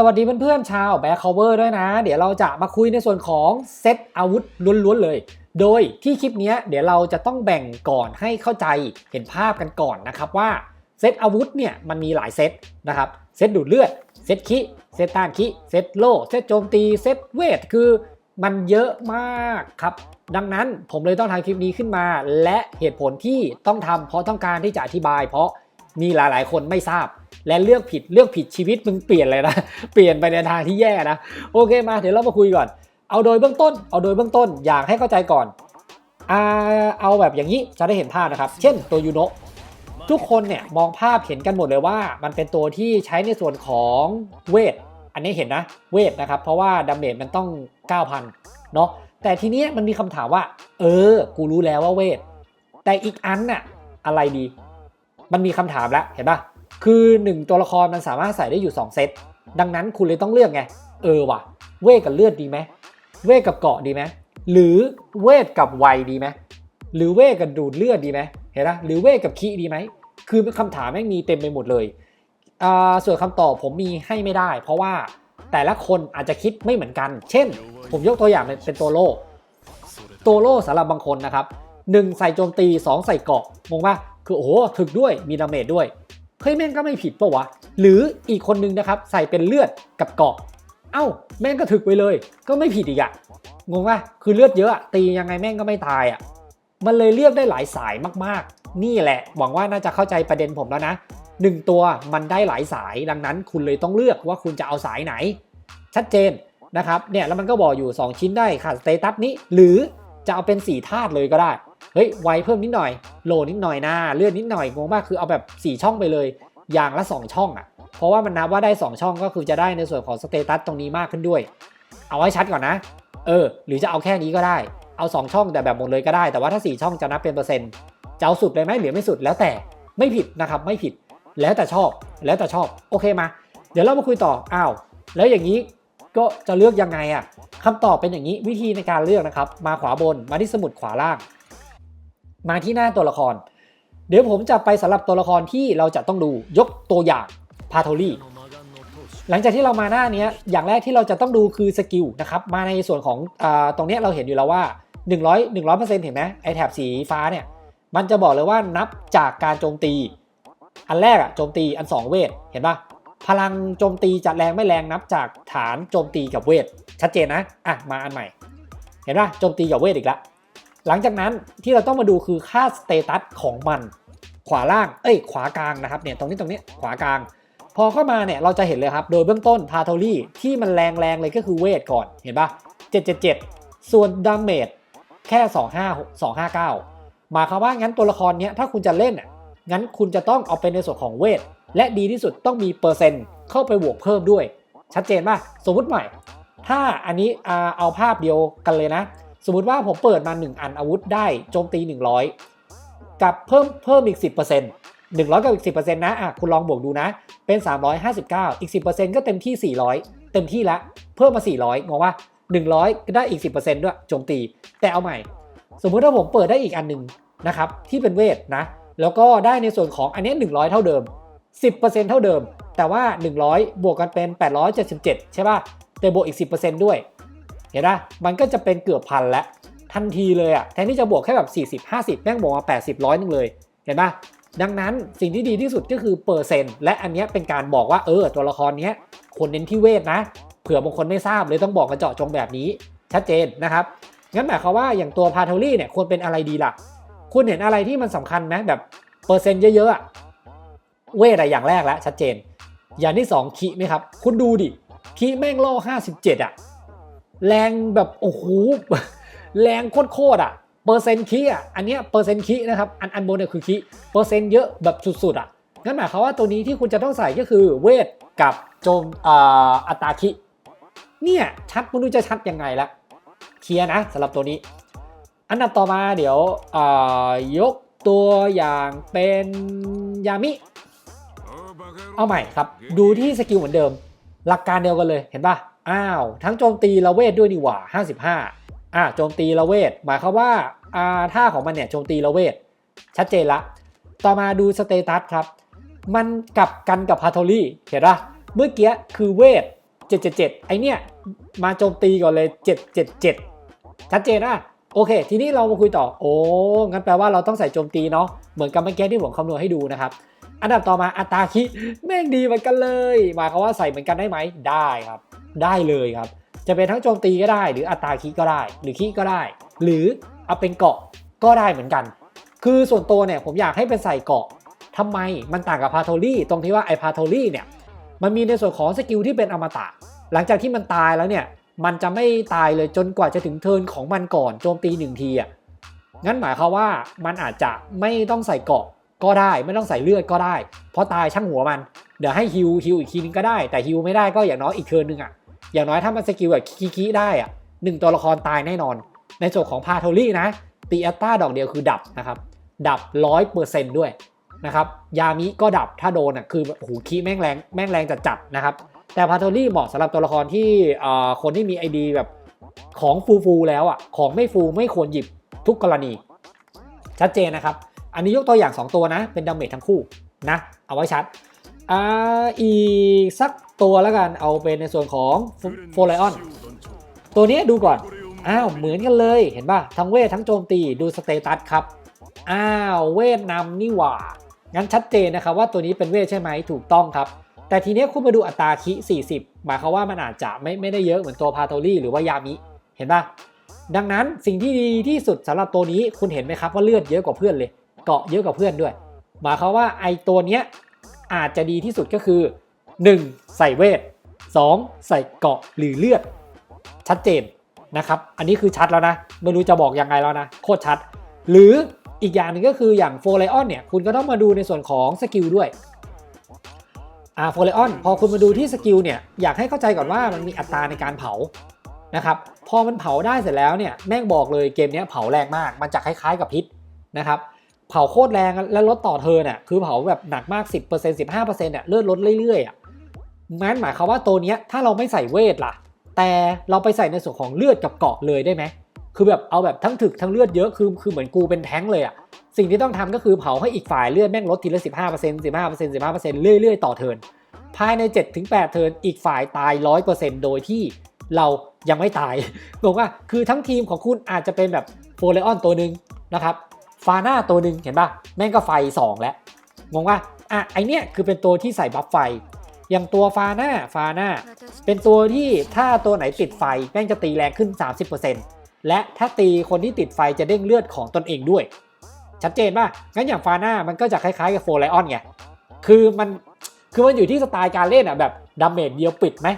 สวัสดีเพื่อนๆชาวแบ็คคอเวอร์ด้วยนะ เดี๋ยวเราจะมาคุยในส่วนของเซตอาวุธล้วนๆเลย โดยที่คลิปนี้เดี๋ยวเราจะต้องแบ่งก่อนให้เข้าใจเห็นภาพกันก่อนนะครับว่าเซตอาวุธเนี่ยมันมีหลายเซตนะครับเซตดูดเลือดเซตคิเซตต้านคิเซตโล่เซตโจมตีเซตเวทคือมันเยอะมากครับ ดังนั้นผมเลยต้องทำคลิปนี้ขึ้นมา และเหตุผลที่ต้องทำเพราะต้องการที่จะอธิบายเพราะ มีหลายๆ คนไม่ทราบ และเลือกผิดเลือกผิดชีวิตมึงเปลี่ยนเลยนะ เปลี่ยนไปในทางที่แย่นะ โอเคมาเดี๋ยวเรามาคุยก่อน เอาโดยเบื้องต้น เอาโดยเบื้องต้นอยากให้เข้าใจก่อนอาเอาแบบอย่างนี้จะได้เห็นภาพนะครับ เช่นตัวยูโนะทุกคนเนี่ยมองภาพเห็นกันหมดเลยว่า มันเป็นตัวที่ใช้ในส่วนของเวท อันนี้เห็นนะเวทนะครับ เพราะว่าดาเมจมันต้อง 9,000 เนาะแต่ทีเนี้ยมันมีคำถามว่า เออ กูรู้แล้วว่าเวท แต่อีกอันน่ะอะไรดี มันมีคำถามแล้วเห็นปะคือ 1 ตัวละครมันสามารถใส่ได้อยู่ 2 เซต ดังนั้นคุณเลยต้องเลือกไง เออว่ะ เวทกับเลือดดีไหม เวทกับเกาะดีไหม หรือเวทกับไวดีไหม หรือเวทกับดูดเลือดดีไหม เห็นปะหรือเวทกับคีดีไหม คือคำถามแม่งมีเต็มไปหมดเลยอ่าส่วนคำตอบผมมีให้ไม่ได้ เพราะว่าแต่ละคนอาจจะคิดไม่เหมือนกัน เช่น ผมยกตัวอย่างเป็นตัวโล่ตัวโล่สำหรับบางคนนะครับหนึ่งใส่โจมตี 2 ใส่เกาะงงปะ คือโอ้โหถึกด้วยมีดาเมจด้วยเฮ้ยแม่งก็ไม่ผิดปะวะ หรืออีกคนนึงนะครับใส่เป็นเลือดกับเกาะเอ้าแม่งก็ถึกไปเลย ก็ไม่ผิดอีกอะงงปะคือเลือดเยอะตียังไงแม่งก็ไม่ตายอะมันเลยเลือกได้หลายสายมากๆ นี่แหละ หวังว่าน่าจะเข้าใจประเด็นผมแล้วนะหนึ่งตัวมันได้หลายสายดังนั้น คุณเลยต้องเลือกว่าคุณจะเอาสายไหน ชัดเจนนะครับเนี่ยแล้วมันก็บอกอยู่ 2 ชิ้นได้ค่ะสเตตัสนี้ หรือจะเอาเป็น4ธาตุเลยก็ได้ ฮ้ยไวเพิ่มนิดหน่อย โลนิดหน่อยนะเลื่อนนิดหน่อยงงมากคือเอาแบบ 4 ช่องไปเลย อย่างละ 2 ช่องอะ่ะ เพราะว่ามันนับว่าได้ 2 ช่องก็คือจะได้ในส่วนของสเตตัสตรงนี้มากขึ้นด้วย เอาให้ชัดก่อนนะ เออ หรือจะเอาแค่นี้ก็ได้ เอา 2 ช่องแต่แบบหมดเลยก็ได้ แต่ว่าถ้า 4 ช่องจะนับเป็นเปอร์เซ็นต์จะเอาสุดเลยไหมหรือไม่สุดแล้วแต่ไม่ผิดนะครับไม่ผิดแล้วแต่ชอบแล้วแต่ชอบโอเคมา เดี๋ยวเรามาคุยต่ออ้าวแล้วอย่างนี้ก็จะเลือกยังไงอะคำตอบเป็นอย่างนี้วิธีในการเลือกนะครับ มาขวาบนมาที่สมุดขวาล่าง มาที่หน้าตัวละคร เดี๋ยวผมจะไปสำหรับตัวละครที่เราจะต้องดูยกตัวอย่างพาโทลี่หลังจากที่เรามาหน้านี้อย่างแรกที่เราจะต้องดูคือสกิลนะครับมาในส่วนของอตรงนี้เราเห็นอยู่แล้วว่า 100 100%เห็นไหมไอแถบสีฟ้าเนี่ยมันจะบอกเลยว่านับจากการโจมตี อันแรกอะโจมตีอัน 2 เวทเห็นปะพลังโจมตีจะแรงไม่แรงนับจากฐานโจมตีกับเวทชัดเจนนะอะมาอันใหม่ เห็นปะโจมตีกับเวทอีกละ หลังจากนั้นที่เราต้องมาดูคือค่าสเตตัสของมันขวาล่าง เอ้ย ขวากลางนะครับ เนี่ย ตรงนี้ตรงนี้ ขวากลาง พอเข้ามาเนี่ย เราจะเห็นเลยครับ โดยเบื้องต้นพาโทลี่ที่มันแรงแรงเลยก็คือเวทก่อน เห็นปะ777 ส่วนดาเมจแค่ 25 259หมายความว่างั้นตัวละครเนี้ยถ้าคุณจะเล่นอะ งั้นคุณจะต้องเอาเป็นในส่วนของเวท และดีที่สุดต้องมีเปอร์เซ็นต์เข้าไปบวกเพิ่มด้วย ชัดเจนป่ะ สมมุติใหม่ ถ้าอันนี้เอาภาพเดียวกันเลยนะ สมมุติว่าผมเปิดมา 1 อันอาวุธได้โจมตี 100 กับเพิ่มเพิ่มอีก 10% 100 กับอีก 10%นะอะคุณลองบวกดูนะ เป็น 359 อีก 10%ก็เต็มที่ 400 เต็มที่แล้วเพิ่มมา 400งงว่า 100 ก็ได้อีก 10%ด้วยโจมตี แต่เอาใหม่ สมมุติถ้าผมเปิดได้อีกอันหนึ่งนะครับที่เป็นเวทนะ แล้วก็ได้ในส่วนของอันนี้ 100 เท่าเดิม 10%เท่าเดิม แต่ว่า 100 บวกกันเป็น 877 ใช่ป่ะแต่บวกอีก 10%ด้วย เห็นปะมันก็จะเป็นเกือบพันแล้วทันทีเลยอะแทนที่จะบวกแค่แบบ 40 50 แม่งบวกมา 80ร้อยนึงเลย เห็นปะดังนั้นสิ่งที่ดีที่สุดก็คือเปอร์เซ็นต์และอันนี้เป็นการบอกว่าเออตัวละครนี้คนเน้นที่เวทนะ เผื่อบางคนไม่ทราบเลยต้องบอกกันเจาะจงแบบนี้ชัดเจนนะครับ งั้นหมายความว่าอย่างตัวพาโทลี่เนี่ยควรเป็นอะไรดีล่ะ คุณเห็นอะไรที่มันสำคัญไหมแบบเปอร์เซ็นต์เยอะๆเวทอะไรอย่างแรกแล้วชัดเจน อย่างที่ 2 คีไหมครับ คุณดูดิคีแม่งล่อ57 อะ แรงแบบโอ้โหแรงโคตรๆอะเปอร์เซ็นต์คีอะอันเนี้ยเปอร์เซ็นต์คีนะครับอันอันบนเนี่ยคือคีเปอร์เซ็นต์เยอะแบบสุดๆอะงั้นหมายความว่าตัวนี้ที่คุณจะต้องใส่ก็คือเวทกับโจมอัตราคีเนี่ยชัดไม่รู้จะชัดยังไงละเคลียนะสำหรับตัวนี้ อันดับต่อมาเดี๋ยวยกตัวอย่างเป็นยามิ เอาใหม่ครับ ดูที่สกิลเหมือนเดิม หลักการเดียวกันเลยเห็นปะ อ้าว ทั้งโจมตีละเวทด้วยดีกว่า 55อ่าโจมตีละเวท หมายความว่าอ่าท่าของมันเนี่ยโจมตีละเวท ชัดเจนละ ต่อมาดูสเตตัสครับ มันกลับกันกับพาโทลี่เห็นปะเมื่อกี้คือเวท 777 ไอเนี่ย มาโจมตีก่อนเลย 777 ชัดเจนอะโอเค ทีนี้เรามาคุยต่อ โอ้ งั้นแปลว่าเราต้องใส่โจมตีเนาะ เหมือนกับเมื่อกี้ที่ผมคำนวณให้ดูนะครับ อันดับต่อมาอัตราคิ แม่งดีเหมือนกันเลย หมายความว่าใส่เหมือนกันได้ไหม ได้ครับ ได้เลยครับ จะเป็นทั้งโจมตีก็ได้ หรืออัตราคิก็ได้ หรือคิก็ได้ หรือเอาเป็นเกาะก็ได้เหมือนกัน คือส่วนตัวเนี่ยผมอยากให้เป็นใส่เกาะทำไมมันต่างกับพาโทลี่ตรงที่ว่าไอพาโทลี่เนี่ยมันมีในส่วนของสกิลที่เป็นอมตะ หลังจากที่มันตายแล้วเนี่ยมันจะไม่ตายเลยจนกว่าจะถึงเทิร์นของมันก่อนโจมตีหนึ่งทีอะงั้นหมายความว่ามันอาจจะไม่ต้องใส่เกาะก็ได้ ไม่ต้องใส่เลือดก็ได้ เพราะตายช่างหัวมัน เดี๋ยวให้ฮิวฮิวอีกทีนึงก็ได้ แต่ฮิวไม่ได้ก็อย่างน้อยอีกเทิร์นนึงอะ อย่างน้อยถ้ามันสกิลแบบคีคีได้อะหนึ่งตัวละครตายแน่นอน ในส่วนของพาโทลี่นะตีอัตตาดอกเดียวคือดับนะครับ ดับร้อยเปอร์เซนต์ด้วยนะครับ ยามิก็ดับถ้าโดนอะคือโอ้โหคีแม่งแรงแม่งแรงจัดจัดนะครับ แต่พาโทลี่เหมาะสำหรับตัวละครที่เอ่อคนที่มีไอดีแบบของฟูฟูแล้วอะของไม่ฟูไม่ควรหยิบทุกกรณี ชัดเจนนะครับ อันนี้ยกตัวอย่าง 2 ตัวนะ เป็นดาเมจทั้งคู่นะ เอาไว้ชัด อ่าอีกสักตัวแล้วกันเอาเป็นในส่วนของโฟไลออนตัวนี้ดูก่อน อ้าว เหมือนกันเลยเห็นป่ะ ทั้งเวททั้งโจมตีดูสเตตัสครับ อ้าว เวทนำนี่หว่า งั้นชัดเจนนะครับว่าตัวนี้เป็นเวทใช่ไหมถูกต้องครับ แต่ทีนี้คุณมาดูอัตราคิ 40 หมายความว่ามันอาจจะไม่ไม่ได้เยอะเหมือนตัวพาโทลี่หรือว่ายามิ เห็นป่ะ ดังนั้นสิ่งที่ดีที่สุดสำหรับตัวนี้คุณเห็นไหมครับว่าเลือดเยอะกว่าเพื่อนเลย เกาะเยอะกว่าเพื่อนด้วย หมายความว่าไอตัวเนี้ย อาจจะดีที่สุดก็คือ 1. ใส่เวท 2. ใส่เกาะหรือเลือด ชัดเจนนะครับ อันนี้คือชัดแล้วนะ ไม่รู้จะบอกยังไงแล้วนะ โคตรชัด หรืออีกอย่างหนึ่งก็คืออย่างโฟไลออนเนี่ย คุณก็ต้องมาดูในส่วนของสกิลด้วยอ่าโฟไลออนพอคุณมาดูที่สกิลเนี่ย อยากให้เข้าใจก่อนว่ามันมีอัตราในการเผานะครับ พอมันเผาได้เสร็จแล้วเนี่ย แม่งบอกเลยเกมนี้เผาแรงมาก มันจะคล้ายๆกับพิษนะครับ เผาโคตรแรงและลดต่อเทิร์นอะคือเผาแบบหนักมาก 10% 15%อะเลือดลดเรื่อยๆอะงั้นหมายความว่าตัวเนี้ยถ้าเราไม่ใส่เวทล่ะ แต่เราไปใส่ในส่วนของเลือดกับเกาะเลยได้ไหมคือแบบเอาแบบทั้งถึกทั้งเลือดเยอะคือคือเหมือนกูเป็นแท้งเลยอะสิ่งที่ต้องทำก็คือเผาให้อีกฝ่ายเลือดแม่งลดทีละ 15% 15% 15%เรื่อยๆ ต่อเทินภายใน 7-8 เทินอีกฝ่ายตาย 100%โดยที่เรายังไม่ตายบอกว่าคือทั้งทีมของคุณอาจจะเป็นแบบโฟเลออนตัวหนึ่งนะครับ ฟาน่าตัวหนึ่งเห็นปะแม่งก็ไฟ 2 แล้วงงว่าอะไอเนี้ยคือเป็นตัวที่ใส่บัฟไฟ อย่างตัวฟาน่าฟาน่าเป็นตัวที่ถ้าตัวไหนติดไฟแม่งจะตีแรงขึ้น 30%และถ้าตีคนที่ติดไฟจะเด้งเลือดของตนเองด้วย ชัดเจนป่ะงั้นอย่างฟาน่ามันก็จะคล้ายๆกับโฟไลออนไงคือมันคือมันอยู่ที่สไตล์การเล่นอะแบบดาเมจเดียวปิดไหม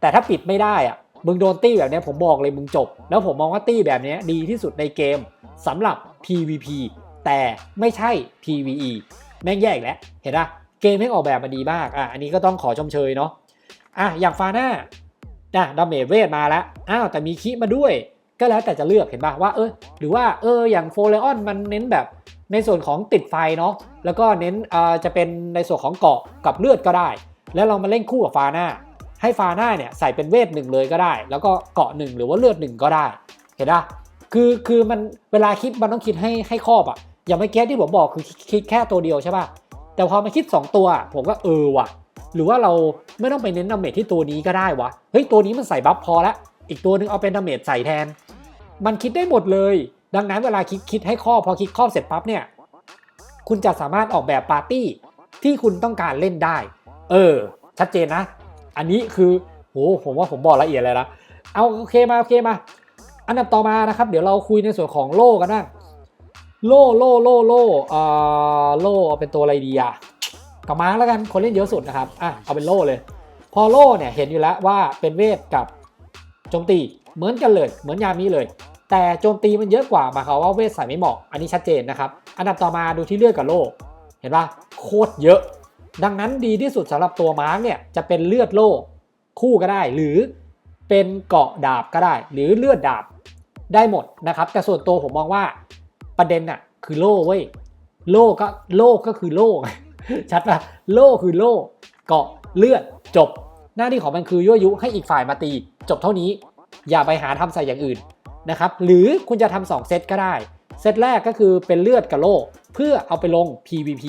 แต่ถ้าปิดไม่ได้อะมึงโดนตี้แบบเนี้ยผมบอกเลยมึงจบ แล้วผมมองว่าตี้แบบเนี้ยดีที่สุดในเกมสำหรับ PVP แต่ไม่ใช่ PVE แม่งแยกแล้ว เห็นปะเกมแม่งออกแบบมาดีมาก อะ อันนี้ก็ต้องขอชมเชยเนาะ อะ อย่างฟาน่านะดาเมจเวทมาแล้ว อ้าว แต่มีคิมาด้วย ก็แล้วแต่จะเลือกเห็นปะว่า เออ หรือว่า เออ อย่างโฟเลออนมันเน้นแบบในส่วนของติดไฟเนาะ แล้วก็เน้นอ่าจะเป็นในส่วนของเกาะกับเลือดก็ได้ แล้วเรามาเล่นคู่กับฟาน่า ให้ฟาน่าเนี่ยใส่เป็นเวทหนึ่งเลยก็ได้ แล้วก็เกาะหนึ่งหรือว่าเลือดหนึ่งก็ได้ เห็นปะ คือคือมันเวลาคิดมันต้องคิดให้ให้ครอบอะอย่างเมื่อกี้ที่ผมบอกคือคิดแค่ตัวเดียวใช่ป่ะแต่พอมาคิด 2 ตัว ผมก็เออว่ะ หรือว่าเราไม่ต้องไปเน้นดาเมจที่ตัวนี้ก็ได้วะเฮ้ยตัวนี้มันใส่บัฟพอละอีกตัวหนึงเอาเป็นดาเมจใส่แทน มันคิดได้หมดเลย ดังนั้นเวลาคิดคิดให้ครอบพอคิดครอบเสร็จปั๊บเนี่ยคุณจะสามารถออกแบบปาร์ตี้ที่คุณต้องการเล่นได้ เออ ชัดเจนนะ อันนี้คือโหผมว่าผมบอกละเอียดเลยนะเอาโอเคมาโอเคมา อันดับต่อมานะครับ เดี๋ยวเราคุยในส่วนของโล่กันบ้างโล่โล่โล่โล่เอ่อโล่เอาเป็นตัวอะไรดีอะกับมาร์กแล้วกันคนเล่นเยอะสุดนะครับอะเอาเป็นโล่เลย พอโล่เนี่ยเห็นอยู่แล้วว่าเป็นเวทกับโจมตีเหมือนกันเลย เหมือนยามีเลย แต่โจมตีมันเยอะกว่าหมายความว่าเวทใส่ไม่เหมาะอันนี้ชัดเจนนะครับ อันดับต่อมาดูที่เลือดกับโล่เห็นปะโคตรเยอะ ดังนั้นดีที่สุดสำหรับตัวมาร์กเนี่ยจะเป็นเลือดโล่คู่ก็ได้ หรือเป็นเกาะดาบก็ได้ หรือเลือดดาบ ได้หมดนะครับ แต่ส่วนตัวผมมองว่าประเด็นอะคือโล่เว้ยโล่ก็โล่ก็คือโล่ชัดปะโล่คือโล่เกาะเลือดจบ หน้าที่ของมันคือยั่วยุให้อีกฝ่ายมาตี จบเท่านี้ อย่าไปหาทำใส่อย่างอื่นนะครับ หรือคุณจะทำสองเซตก็ได้ เซตแรกก็คือเป็นเลือดกับโล่เพื่อเอาไปลง PVP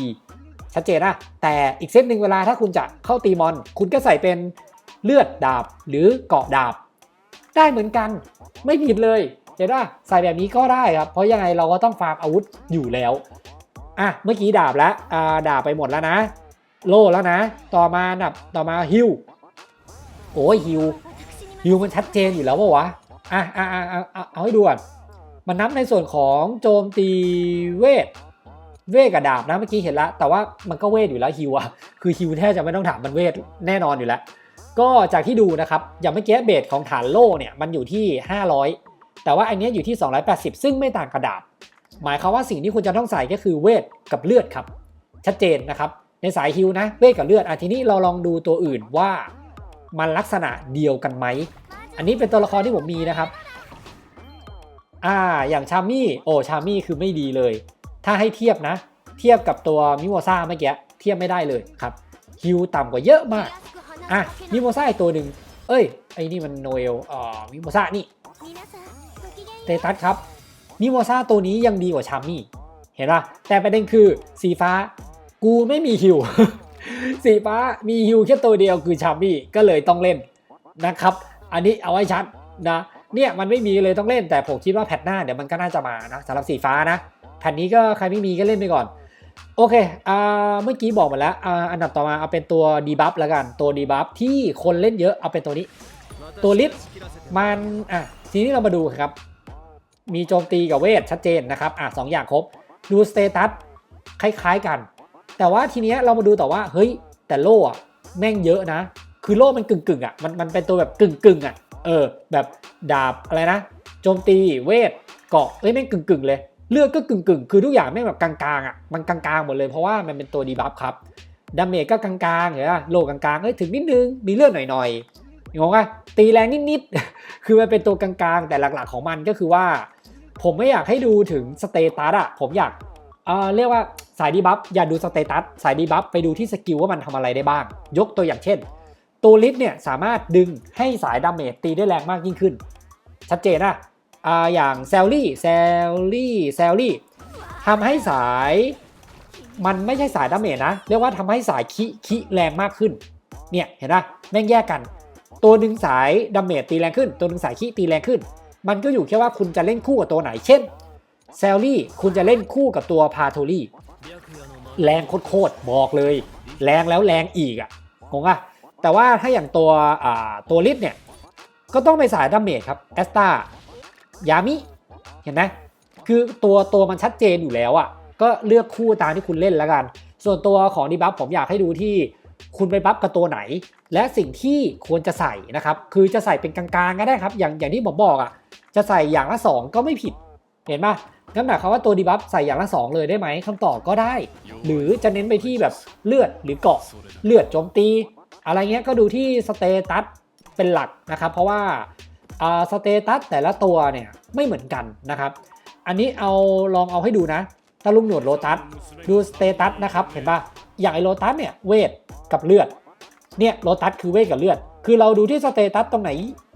ชัดเจนนะแต่อีกเซตหนึ่งเวลาถ้าคุณจะเข้าตีมอน คุณก็ใส่เป็นเลือดดาบหรือเกาะดาบ ได้เหมือนกัน ไม่ผิดเลย เห็นป่ะใส่แบบนี้ก็ได้ครับ เพราะยังไงเราก็ต้องฟาร์มอาวุธอยู่แล้วอะเมื่อกี้ดาบแล้วอ่าดาบไปหมดแล้วนะ โล่แล้วนะ ต่อมาดับต่อมาฮิวโอ้ยฮิวฮิวมันชัดเจนอยู่แล้วปะวะอะอะอะอะเอาเอาให้ดูก่อนมันนับในส่วนของโจมตีเวทเวทกับดาบนะเมื่อกี้เห็นแล้วแต่ว่ามันก็เวทอยู่แล้วฮิวอะคือฮิวแทบจะไม่ต้องถามมันเวทแน่นอนอยู่แล้ว ก็จากที่ดูนะครับ อย่างเมื่อกี้เบสของฐานโล่เนี่ยมันอยู่ที่ 500 แต่ว่าอันนี้อยู่ที่ 280 ซึ่งไม่ต่างกระดาบหมายความว่าสิ่งที่คุณจะต้องใส่ก็คือเวทกับเลือดครับ ชัดเจนนะครับ ในสายฮิวนะ เวทกับเลือดอะทีนี้เราลองดูตัวอื่นว่ามันลักษณะเดียวกันไหม อันนี้เป็นตัวละครที่ผมมีนะครับ อ่า อย่างชามี่ โอ้ ชามี่คือไม่ดีเลย ถ้าให้เทียบนะ เทียบกับตัวมิโมซ่าเมื่อกี้ เทียบไม่ได้เลยครับฮิวต่ำกว่าเยอะมาก อะมิโมซ่าอีกตัวหนึ่ง เอ้ย ไอ้นี่มันโนเอลอ่ามิโมซ่านี่ เตตัสครับมิโมซาตัวนี้ยังดีกว่าชามี่ เห็นป่ะแต่ประเด็นคือสีฟ้ากูไม่มีฮิว สีฟ้ามีฮิวแค่ตัวเดียวคือชามี่ก็เลยต้องเล่นนะครับ อันนี้เอาไว้ชัดนะเนี่ยมันไม่มีเลยต้องเล่นแต่ผมคิดว่าแพทหน้าเดี๋ยวมันก็น่าจะมานะสำหรับสีฟ้านะ แผ่นนี้ก็ใครไม่มีก็เล่นไปก่อน โอเคอ่าเมื่อกี้บอกมาแล้วอ่าอันดับต่อมาเอาเป็นตัวดีบัฟแล้วกันตัวดีบัฟที่คนเล่นเยอะเอาเป็นตัวนี้ ตัวลิฟมันอะทีนี้เรามาดูครับ มีโจมตีกับเวทชัดเจนนะครับอะสองอย่างครบ ดูสเตตัสคล้ายๆกัน แต่ว่าทีเนี้ยเรามาดูต่อว่า เฮ้ย แต่โล่อะแม่งเยอะนะ คือโล่มันกึ่งๆอะมันมันเป็นตัวแบบกึ่งๆอะเออ แบบดาบอะไรนะ โจมตีเวทเกาะเอ้ยแม่งกึ่งๆเลยเลือดก็กึ่งๆ คือทุกอย่างแม่งแบบกลางๆอะมันกลางๆหมดเลยเพราะว่ามันเป็นตัวดีบัฟครับดาเมจก็กลางๆเห็นป่ะโลกลางๆเอ้ยถึงนิดนึงมีเลือดหน่อยๆ งงป่ะตีแรงนิดๆ คือมันเป็นตัวกลางๆ แต่หลักๆของมันก็คือว่า ผมไม่อยากให้ดูถึงสเตตัสอะผมอยากเอ่อเรียกว่าสายดีบัฟอย่าดูสเตตัสสายดีบัฟไปดูที่สกิลว่ามันทำอะไรได้บ้าง ยกตัวอย่างเช่น ตัวลิฟเนี่ยสามารถดึงให้สายดาเมจตีได้แรงมากยิ่งขึ้น ชัดเจนนะอ่าอย่างแซลลี่แซลลี่แซลลี่ทำให้สายมันไม่ใช่สายดาเมจนะ เรียกว่าทำให้สายคิคิแรงมากขึ้น เนี่ยเห็นปะแม่งแยกกัน ตัวหนึ่งสายดาเมจตีแรงขึ้น ตัวหนึ่งสายคิตีแรงขึ้น มันก็อยู่แค่ว่าคุณจะเล่นคู่กับตัวไหน เช่นแซลลี่คุณจะเล่นคู่กับตัวพาโทลี่แรงโคตรบอกเลย แรงแล้วแรงอีกอะงงอะแต่ว่าถ้าอย่างตัวอ่าตัวลิฟเนี่ย ก็ต้องไปสายดาเมจครับแอสตายามิเห็นไหมคือตัวตัวมันชัดเจนอยู่แล้วอะ่ะก็เลือกคู่ตามที่คุณเล่นแล้วกัน ส่วนตัวของดีบัฟผมอยากให้ดูที่ คุณไปบัฟกับตัวไหน และสิ่งที่ควรจะใส่นะครับ คือจะใส่เป็นกลางๆก็ได้ครับ อย่างอย่างที่ผมบอกอะ่ะ จะใส่อย่างละ 2 ก็ไม่ผิด เห็นปะงั้นหมายความว่าตัวดีบัฟใส่อย่างละ 2 เลยได้ไหมคำตอบก็ได้ หรือจะเน้นไปที่แบบเลือดหรือเกาะเลือดโจมตี อะไรเงี้ยก็ดูที่สเตตัสเป็นหลักนะครับ เพราะว่าสเตตัสแต่ละตัวเนี่ยไม่เหมือนกันนะครับ อันนี้เอาลองเอาให้ดูนะตะลุงหนวดโลตัสดูสเตตัสนะครับ เห็นปะอย่างไอโลตัสเนี่ยเวท กับเลือด เนี่ยโลตัสคือเวทกับเลือด คือเราดูที่สเตตัสตรงไหน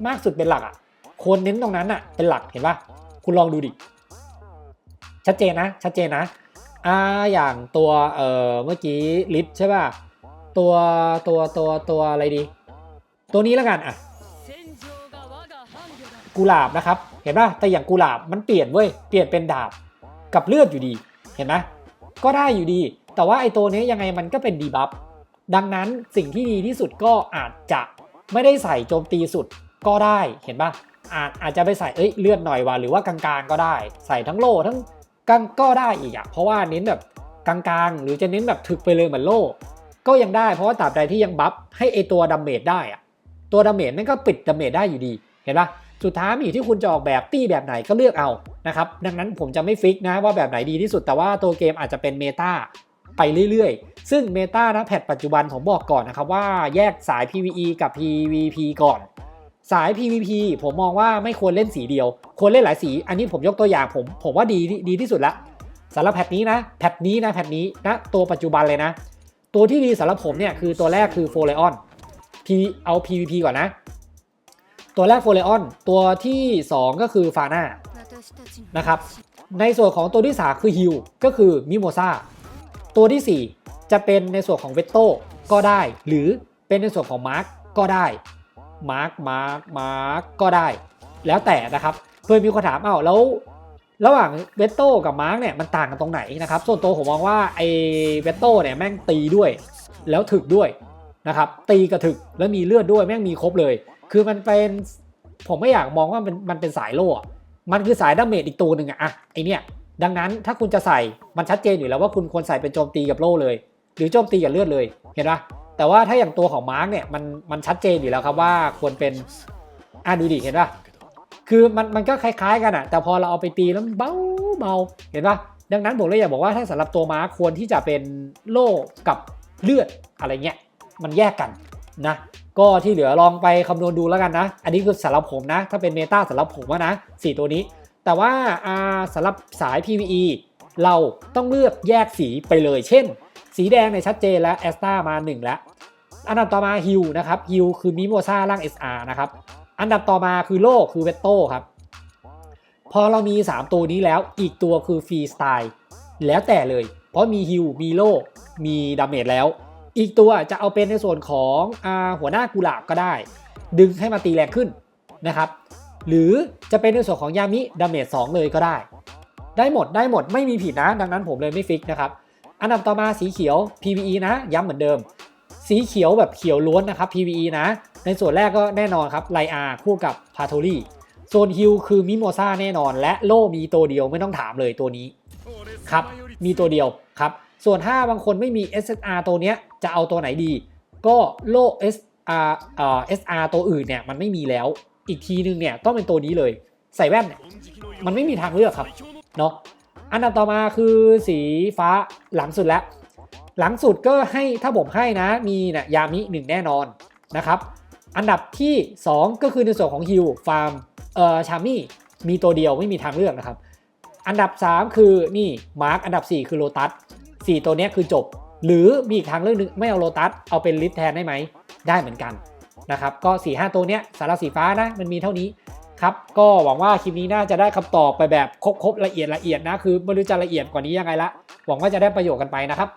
มากสุดเป็นหลักอะควรเน้นตรงนั้นอะเป็นหลักเห็นปะคุณลองดูดิ ชัดเจนนะ ชัดเจนนะอ่าอย่างตัวเอ่อเมื่อกี้ลิฟใช่ป่ะตัวตัวตัวตัวอะไรดี ตัวนี้แล้วกันอะกุหลาบนะครับ เห็นป่ะแต่อย่างกุหลาบมันเปลี่ยนเว้ยเปลี่ยนเป็นดาบกับเลือดอยู่ดี เห็นไหมก็ได้อยู่ดี แต่ว่าไอ้ตัวนี้ยังไงมันก็เป็นดีบัฟ ดังนั้นสิ่งที่ดีที่สุดก็อาจจะไม่ได้ใส่โจมตีสุดก็ได้เห็นป่ะอาจอาจจะไปใส่เอ้ยเลือดหน่อยว่ะหรือว่ากลางๆก็ได้ ใส่ทั้งโล่ทั้งกลางก็ได้อีกอะเพราะว่าเน้นแบบกลางๆ หรือจะเน้นแบบถึกไปเลยเหมือนโล่ก็ยังได้เพราะว่าตราบใดที่ยังบัฟให้ไอตัวดาเมจได้อะตัวดาเมจนั่นก็ปิดดาเมจได้อยู่ดีเห็นป่ะสุดท้ายมีอยู่ที่คุณจะออกแบบตี้แบบไหนก็เลือกเอานะครับดังนั้นผมจะไม่ฟิกนะว่าแบบไหนดีที่สุดแต่ว่าตัวเกมอาจจะเป็นเมตา ไปเรื่อยๆ ซึ่งเมตานะแพทปัจจุบันผมบอกก่อนนะครับว่าแยกสาย PVE กับ PVP ก่อน สาย PVP ผมมองว่าไม่ควรเล่นสีเดียว ควรเล่นหลายสี อันนี้ผมยกตัวอย่างผมผมว่าดีดีที่สุดละสำหรับแพทนี้นะแพทนี้นะแพทนี้นะตัวปัจจุบันเลยนะ ตัวที่ดีสำหรับผมเนี่ยคือตัวแรกคือโฟเลออน P เอา PVP ก่อนนะ ตัวแรกโฟเลออนตัวที่ 2 ก็คือฟาน่านะครับในส่วนของตัวที่3คือฮิวก็คือมิโมซา ตัวที่ 4 จะเป็นในส่วนของเวตโต้ก็ได้ หรือเป็นในส่วนของมาร์กก็ได้มาร์กมาร์กมาร์กก็ได้ แล้วแต่นะครับ เพื่อนมีคนถามเอ้าแล้วระหว่างเวตโต้กับมาร์กเนี่ยมันต่างกันตรงไหนนะครับ ส่วนตัวผมมองว่าไอเวตโต้เนี่ยแม่งตีด้วย แล้วถึกด้วยนะครับตีกระถึกแล้วมีเลือดด้วยแม่งมีครบเลย คือมันเป็นผมไม่อยากมองว่ามันมันเป็นสายโล่มันคือสายดาเมจอีกตัวหนึ่งอะอะไอเนี่ย ดังนั้นถ้าคุณจะใส่มันชัดเจนอยู่แล้วว่าคุณควรใส่เป็นโจมตีกับโล่เลย หรือโจมตีกับเลือดเลยเห็นปะแต่ว่าถ้าอย่างตัวของมาร์กเนี่ยมันมันชัดเจนอยู่แล้วครับว่าควรเป็นอะดูดิเห็นปะคือมันมันก็คล้ายๆกันอะแต่พอเราเอาไปตีแล้วมันเบาเบาเห็นปะดังนั้นผมเลยอยากบอกว่าถ้าสำหรับตัวมาร์คควรที่จะเป็นโล่กับเลือดอะไรเงี้ยมันแยกกันนะก็ที่เหลือลองไปคำนวณดูแล้วกันนะ อันนี้คือสำหรับผมนะ ถ้าเป็นเมตาสำหรับผมว่านะสี่ตัวนี้ แต่ว่าสำหรับสาย PVE เราต้องเลือกแยกสีไปเลย เช่น สีแดงในชัดเจนแล้วแอสตามา 1 แล้ว อันดับต่อมาฮิวนะครับฮิวคือมิโมซาร่าง SR นะครับ อันดับต่อมาคือโลคือเวตโต้ครับ พอเรามี 3 ตัวนี้แล้วอีกตัวคือฟรีสไตล์แล้วแต่เลย เพราะมีฮิวมีโลมีดาเมจแล้ว อีกตัวจะเอาเป็นในส่วนของอหัวหน้ากุหลาบก็ได้ ดึงให้มาตีแรงขึ้นนะครับ หรือจะเป็นในส่วนของยามิดาเมจ2เลยก็ได้ ได้หมดได้หมดไม่มีผิดนะ ดังนั้นผมเลยไม่ฟิกนะครับ อันดับต่อมาสีเขียว PVE นะ ย้ำเหมือนเดิม สีเขียวแบบเขียวล้วนนะครับ PVE นะ ในส่วนแรกก็แน่นอนครับไลอาคู่กับพาโทลี่โซนฮิลคือมิโมซาแน่นอน และโล่มีตัวเดียวไม่ต้องถามเลยตัวนี้ครับมีตัวเดียวครับส่วนถ้าบางคนไม่มี SSR ตัวเนี้ยจะเอาตัวไหนดี ก็โล่ SR เอ่อ SR ตัวอื่นเนี่ยมันไม่มีแล้ว อีกทีนึงเนี่ยต้องเป็นตัวนี้เลย ใส่แว่นเนี่ยมันไม่มีทางเลือกครับเนาะอันดับต่อมาคือสีฟ้าหลังสุดแล้ว หลังสุดก็ให้ถ้าผมให้นะมีเนี่ยยามิหนึ่งแน่นอนนะครับอันดับที่ 2 ก็คือในส่วนของฮิวฟาร์มเอ่อชามี่มีตัวเดียวไม่มีทางเลือกนะครับ อันดับ 3 คือนี่มาร์กอันดับ 4 คือโลตัส4ตัวเนี้ยคือจบ หรือมีอีกทางเลือกหนึงไม่เอาโลตัสเอาเป็นลิฟแทนได้ไหมได้เหมือนกัน นะครับก็ 4 5 ตัวเนี้ยสาระสีฟ้านะมันมีเท่านี้ครับก็หวังว่าคลิปนี้น่าจะได้คำตอบไปแบบครบๆละเอียดละเอียดนะคือไม่รู้จะละเอียดกว่านี้ยังไงละหวังว่าจะได้ประโยชน์กันไปนะครับ